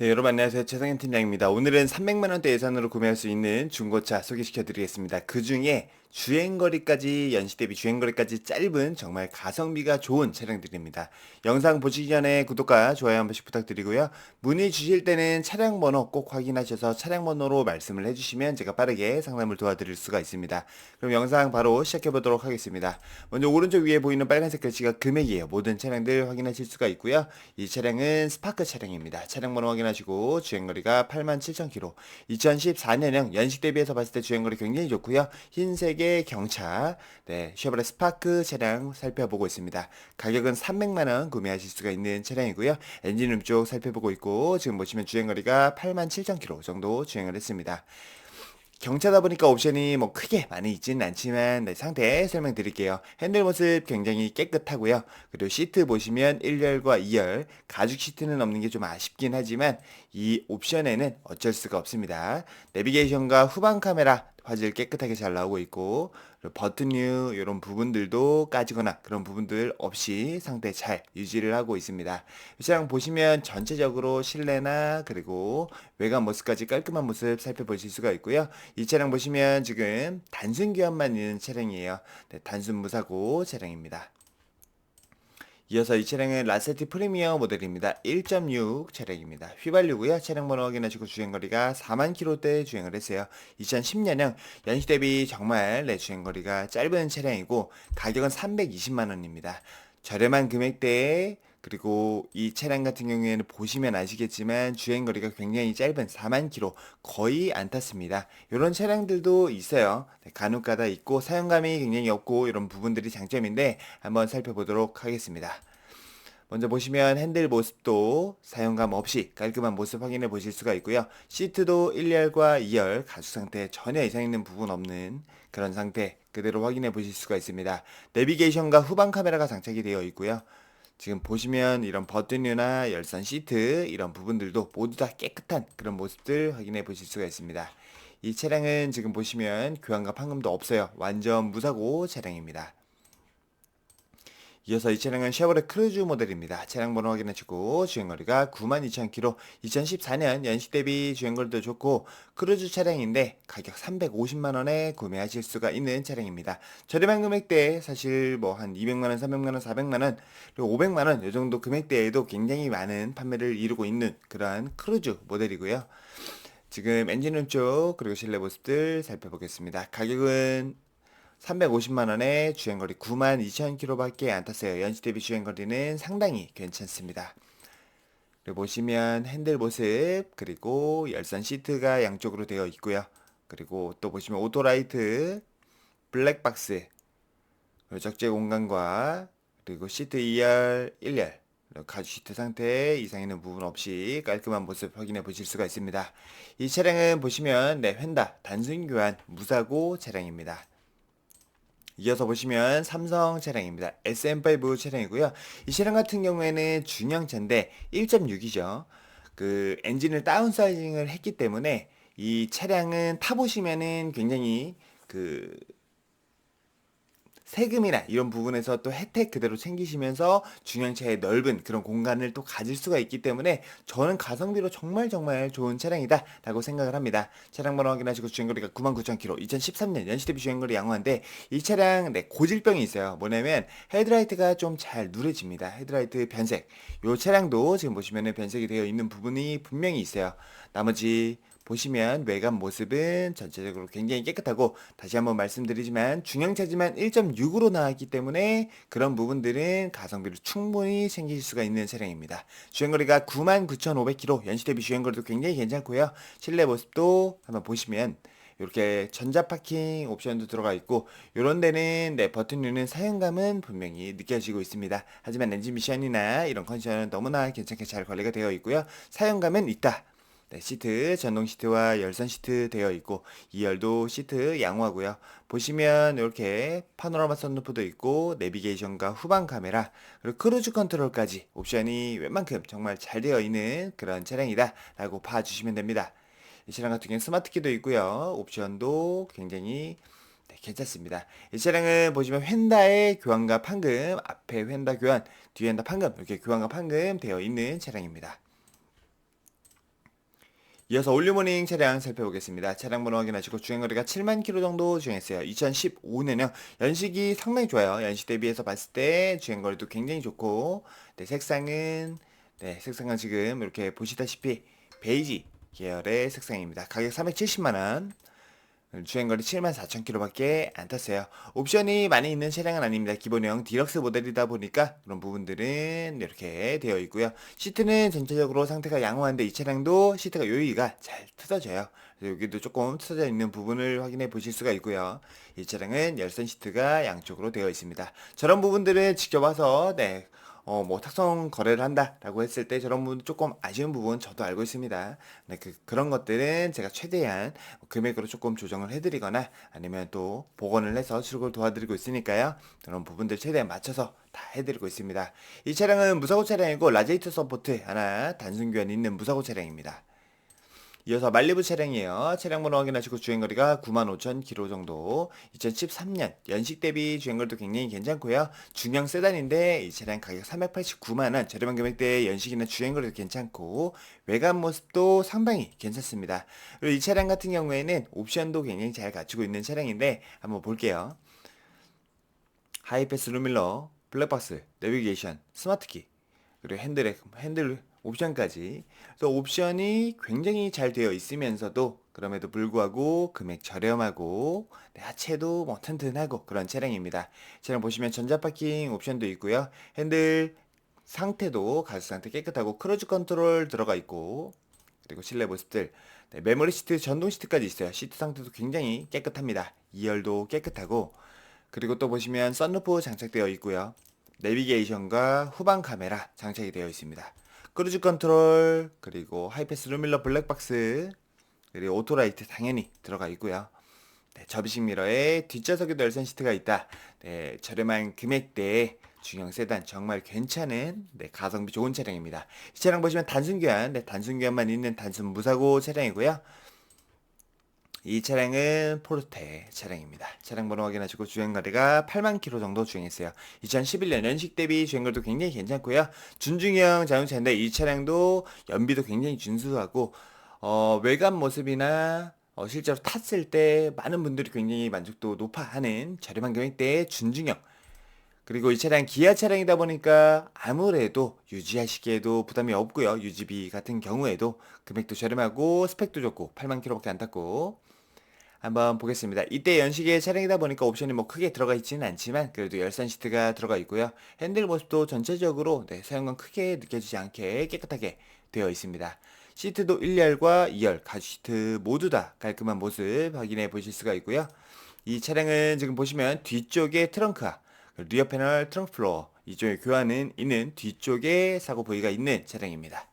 네, 여러분 안녕하세요. 최성현 팀장입니다. 오늘은 300만 원대 예산으로 구매할 수 있는 중고차 소개시켜 드리겠습니다. 그 중에 주행거리까지 연시 대비 주행거리까지 짧은 정말 가성비가 좋은 차량들입니다. 영상 보시기 전에 구독과 좋아요 한 번씩 부탁드리고요. 문의 주실 때는 차량 번호 꼭 확인하셔서 차량 번호로 말씀을 해주시면 제가 빠르게 상담을 도와드릴 수가 있습니다. 그럼 영상 바로 시작해 보도록 하겠습니다. 먼저 오른쪽 위에 보이는 빨간색 글씨가 금액이에요. 모든 차량들 확인하실 수가 있고요. 이 차량은 스파크 차량입니다. 차량 번호 확인하시고 주행거리가 87,000km. 2014년형 연식 대비해서 봤을 때 주행거리 굉장히 좋고요. 흰색 가격의 경차, 네, 쉐보레 스파크 차량 살펴보고 있습니다. 가격은 300만원 구매하실 수가 있는 차량이고요. 엔진룸 쪽 살펴보고 있고, 지금 보시면 주행거리가 87,000km 정도 주행을 했습니다. 경차다 보니까 옵션이 뭐 크게 많이 있지는 않지만 네, 상태 설명드릴게요. 핸들 모습 굉장히 깨끗하고요. 그리고 시트 보시면 1열과 2열 가죽 시트는 없는 게 좀 아쉽긴 하지만 이 옵션에는 어쩔 수가 없습니다. 내비게이션과 후방 카메라 화질 깨끗하게 잘 나오고 있고 버튼류 이런 부분들도 까지거나 그런 부분들 없이 상태 잘 유지를 하고 있습니다. 이 차량 보시면 전체적으로 실내나 그리고 외관 모습까지 깔끔한 모습 살펴보실 수가 있고요. 이 차량 보시면 지금 단순 교환만 있는 차량이에요. 네, 단순 무사고 차량입니다. 이어서 이 차량은 라세티 프리미어 모델입니다. 1.6 차량입니다. 휘발유고요. 차량 번호 확인하시고 주행거리가 4만 킬로대 주행을 했어요. 2010년형 연식 대비 정말 내 주행거리가 짧은 차량이고 가격은 320만 원입니다. 저렴한 금액대에 그리고 이 차량 같은 경우에는 보시면 아시겠지만 주행 거리가 굉장히 짧은 4만 킬로 거의 안 탔습니다. 이런 차량들도 있어요. 네, 간혹가다 있고 사용감이 굉장히 없고 이런 부분들이 장점인데 한번 살펴보도록 하겠습니다. 먼저 보시면 핸들 모습도 사용감 없이 깔끔한 모습 확인해 보실 수가 있고요. 시트도 1열과 2열 가죽 상태 전혀 이상 있는 부분 없는 그런 상태 그대로 확인해 보실 수가 있습니다. 내비게이션과 후방 카메라가 장착이 되어 있고요. 지금 보시면 이런 버튼이나 열선 시트 이런 부분들도 모두 다 깨끗한 그런 모습들 확인해 보실 수가 있습니다. 이 차량은 지금 보시면 교환과 판금도 없어요. 완전 무사고 차량입니다. 이어서 이 차량은 쉐보레 크루즈 모델입니다. 차량 번호 확인하시고 주행거리가 92,000km 2014년 연식 대비 주행거리도 좋고 크루즈 차량인데 가격 350만원에 구매하실 수가 있는 차량입니다. 저렴한 금액대 사실 뭐 한 200만원, 300만원, 400만원 그리고 500만원 이 정도 금액대에도 굉장히 많은 판매를 이루고 있는 그러한 크루즈 모델이고요. 지금 엔진룸 쪽 그리고 실내 모습들 살펴보겠습니다. 가격은 350만원에 주행거리 9만 2천0 0 m 밖에 안 탔어요. 연식 대비 주행거리는 상당히 괜찮습니다. 보시면 핸들 모습 그리고 열선 시트가 양쪽으로 되어 있고요. 그리고 또 보시면 오토라이트 블랙박스 적재 공간과 그리고 시트 2열 1열 가죽 시트 상태 이상 있는 부분 없이 깔끔한 모습 확인해 보실 수가 있습니다. 이 차량은 보시면 네 휀다 단순 교환 무사고 차량입니다. 이어서 보시면 삼성 차량입니다. SM5 차량이고요. 이 차량 같은 경우에는 중형차인데 1.6이죠. 그 엔진을 다운사이징을 했기 때문에 이 차량은 타보시면은 굉장히 그 세금이나 이런 부분에서 또 혜택 그대로 챙기시면서 중형차의 넓은 그런 공간을 또 가질 수가 있기 때문에 저는 가성비로 정말 정말 좋은 차량이다 라고 생각을 합니다. 차량 번호 확인하시고 주행거리가 99,000km 2013년 연시 대비 주행거리 양호한데 이 차량 네, 고질병이 있어요. 뭐냐면 헤드라이트가 좀 잘 누래집니다. 헤드라이트 변색 이 차량도 지금 보시면은 변색이 되어 있는 부분이 분명히 있어요. 나머지 보시면 외관 모습은 전체적으로 굉장히 깨끗하고 다시 한번 말씀드리지만 중형차지만 1.6으로 나왔기 때문에 그런 부분들은 가성비를 충분히 챙기실 수가 있는 차량입니다. 주행거리가 99,500km 연시 대비 주행거리도 굉장히 괜찮고요. 실내 모습도 한번 보시면 이렇게 전자 파킹 옵션도 들어가 있고 이런 데는 네, 버튼류는 사용감은 분명히 느껴지고 있습니다. 하지만 엔진 미션이나 이런 컨디션은 너무나 괜찮게 잘 관리가 되어 있고요. 사용감은 있다. 네, 시트 전동 시트와 열선 시트 되어 있고 2열도 시트 양호하고요. 보시면 이렇게 파노라마 선루프도 있고 내비게이션과 후방 카메라 그리고 크루즈 컨트롤까지 옵션이 웬만큼 정말 잘 되어 있는 그런 차량이다 라고 봐주시면 됩니다. 이 차량 같은 경우는 스마트키도 있고요. 옵션도 굉장히 네, 괜찮습니다. 이 차량은 보시면 휀다의 교환과 판금, 앞에 휀다 교환, 뒤에 휀다 판금 이렇게 교환과 판금 되어 있는 차량입니다. 이어서 올리모닝 차량 살펴보겠습니다. 차량 번호 확인하시고 주행거리가 7만 킬로 정도 주행했어요. 2015년형 연식이 상당히 좋아요. 연식 대비해서 봤을 때 주행거리도 굉장히 좋고 네, 색상은 네, 색상은 지금 이렇게 보시다시피 베이지 계열의 색상입니다. 가격 370만 원 주행거리 74,000km밖에 안 탔어요. 옵션이 많이 있는 차량은 아닙니다. 기본형 디럭스 모델이다 보니까 그런 부분들은 이렇게 되어 있고요. 시트는 전체적으로 상태가 양호한데 이 차량도 시트가 요이가 잘 틀어져요. 여기도 조금 틀어져 있는 부분을 확인해 보실 수가 있고요. 이 차량은 열선 시트가 양쪽으로 되어 있습니다. 저런 부분들은 직접 와서 네, 어, 뭐 탁송 거래를 한다라고 했을 때 저런 부분 조금 아쉬운 부분 저도 알고 있습니다. 네, 그, 그런 것들은 제가 최대한 금액으로 조금 조정을 해드리거나 아니면 또 복원을 해서 출고를 도와드리고 있으니까요. 그런 부분들 최대한 맞춰서 다 해드리고 있습니다. 이 차량은 무사고 차량이고 라제이트 서포트 하나 단순 교환 있는 무사고 차량입니다. 이어서 말리부 차량이에요. 차량 번호 확인하시고 주행거리가 95,000km 정도. 2013년 연식 대비 주행거리도 굉장히 괜찮고요. 중형 세단인데 이 차량 가격 389만원. 저렴한 금액대에 연식이나 주행거리도 괜찮고 외관 모습도 상당히 괜찮습니다. 그리고 이 차량 같은 경우에는 옵션도 굉장히 잘 갖추고 있는 차량인데 한번 볼게요. 하이패스 루밀러, 블랙박스, 내비게이션, 스마트키, 그리고 핸들에 핸들 옵션까지. 그래서 옵션이 굉장히 잘 되어 있으면서도 그럼에도 불구하고 금액 저렴하고 네, 하체도 뭐 튼튼하고 그런 차량입니다. 차량 보시면 전자파킹 옵션도 있고요. 핸들 상태도 가죽 상태 깨끗하고 크루즈 컨트롤 들어가 있고 그리고 실내 모습들 네, 메모리 시트 전동 시트까지 있어요. 시트 상태도 굉장히 깨끗합니다. 2열도 깨끗하고 그리고 또 보시면 썬루프 장착되어 있고요. 내비게이션과 후방 카메라 장착이 되어 있습니다. 크루즈 컨트롤 그리고 하이패스 루밀러 블랙박스 그리고 오토라이트 당연히 들어가 있고요. 네, 접이식 미러에 뒷좌석에도 열선 시트가 있다. 네, 저렴한 금액대에 중형 세단 정말 괜찮은 네, 가성비 좋은 차량입니다. 이 차량 보시면 단순 교환, 네, 단순 교환만 있는 단순 무사고 차량이고요. 이 차량은 포르테 차량입니다. 차량 번호 확인하시고 주행거리가 8만 킬로 정도 주행했어요. 2011년 연식 대비 주행거리도 굉장히 괜찮고요. 준중형 자동차인데 이 차량도 연비도 굉장히 준수하고 어, 외관 모습이나 어, 실제로 탔을 때 많은 분들이 굉장히 만족도 높아하는 저렴한 금액대의 준중형 그리고 이 차량 기아 차량이다 보니까 아무래도 유지하시기에도 부담이 없고요. 유지비 같은 경우에도 금액도 저렴하고 스펙도 좋고 8만 킬로밖에 안 탔고 한번 보겠습니다. 이때 연식의 차량이다 보니까 옵션이 뭐 크게 들어가 있지는 않지만 그래도 열선 시트가 들어가 있고요. 핸들 모습도 전체적으로 네, 사용감 크게 느껴지지 않게 깨끗하게 되어 있습니다. 시트도 1열과 2열 가죽 시트 모두 다 깔끔한 모습 확인해 보실 수가 있고요. 이 차량은 지금 보시면 뒤쪽에 트렁크와 리어 패널 트렁크 플로어 이쪽에 교환은 있는 뒤쪽에 사고 부위가 있는 차량입니다.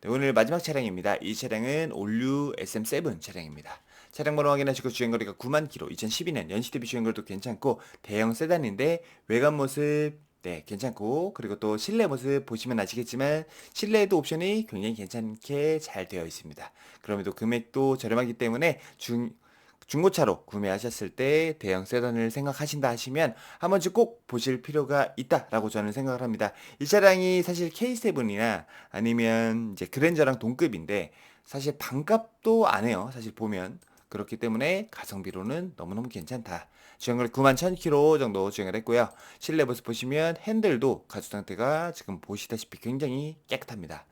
네, 오늘 마지막 차량입니다. 이 차량은 올류 SM7 차량입니다. 차량 번호 확인하시고 주행거리가 9만 킬로 2012년 연식 대비 주행거리도 괜찮고 대형 세단인데 외관 모습 네, 괜찮고 그리고 또 실내 모습 보시면 아시겠지만 실내에도 옵션이 굉장히 괜찮게 잘 되어 있습니다. 그럼에도 금액도 저렴하기 때문에 중 중고차로 구매하셨을 때 대형 세단을 생각하신다 하시면 한 번쯤 꼭 보실 필요가 있다라고 저는 생각을 합니다. 이 차량이 사실 K7이나 아니면 이제 그랜저랑 동급인데 사실 반값도 안 해요. 사실 보면 그렇기 때문에 가성비로는 너무너무 괜찮다. 주행거리 9만 1000km 정도 주행을 했고요. 실내 모습 보시면 핸들도 가죽 상태가 지금 보시다시피 굉장히 깨끗합니다.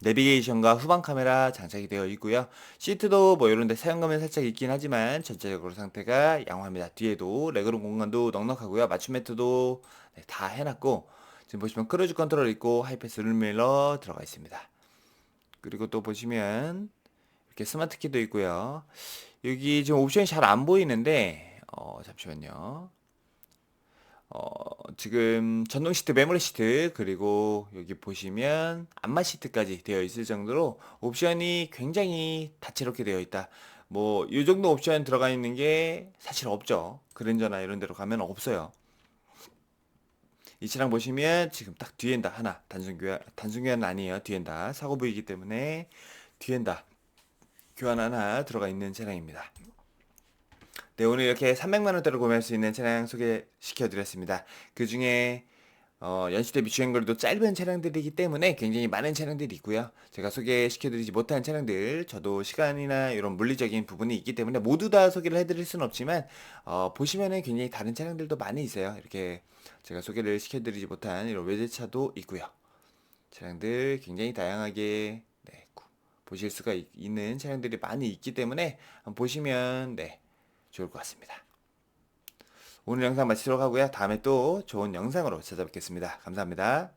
내비게이션과 후방 카메라 장착이 되어 있고요. 시트도 뭐 이런 데 사용감은 살짝 있긴 하지만 전체적으로 상태가 양호합니다. 뒤에도 레그룸 공간도 넉넉하고요. 맞춤 매트도 네, 다 해놨고 지금 보시면 크루즈 컨트롤 있고 하이패스 룸밀러 들어가 있습니다. 그리고 또 보시면 이렇게 스마트 키도 있고요. 여기 지금 옵션이 잘 안 보이는데 어, 잠시만요. 어, 지금 전동 시트, 메모리 시트, 그리고 여기 보시면 안마 시트까지 되어 있을 정도로 옵션이 굉장히 다채롭게 되어 있다. 뭐, 이 정도 옵션 들어가 있는 게 사실 없죠. 그랜저나 이런 데로 가면 없어요. 이 차량 보시면 지금 딱 뒤엔 다 하나 단순 교환 단순 교환은 아니에요 뒤엔 다 사고 부이기 때문에 뒤엔 다 교환 하나 들어가 있는 차량입니다. 네, 오늘 이렇게 300만 원대로 구매할 수 있는 차량 소개시켜 드렸습니다. 그 중에 어, 연시 대비 주행거리도 짧은 차량들이기 때문에 굉장히 많은 차량들이 있고요. 제가 소개시켜드리지 못한 차량들, 저도 시간이나 이런 물리적인 부분이 있기 때문에 모두 다 소개를 해드릴 수는 없지만, 어, 보시면은 굉장히 다른 차량들도 많이 있어요. 이렇게 제가 소개를 시켜드리지 못한 이런 외제차도 있고요. 차량들 굉장히 다양하게 네, 구- 보실 수가 있, 는 차량들이 많이 있기 때문에 보시면 네, 좋을 것 같습니다. 오늘 영상 마치도록 하고요. 다음에 또 좋은 영상으로 찾아뵙겠습니다. 감사합니다.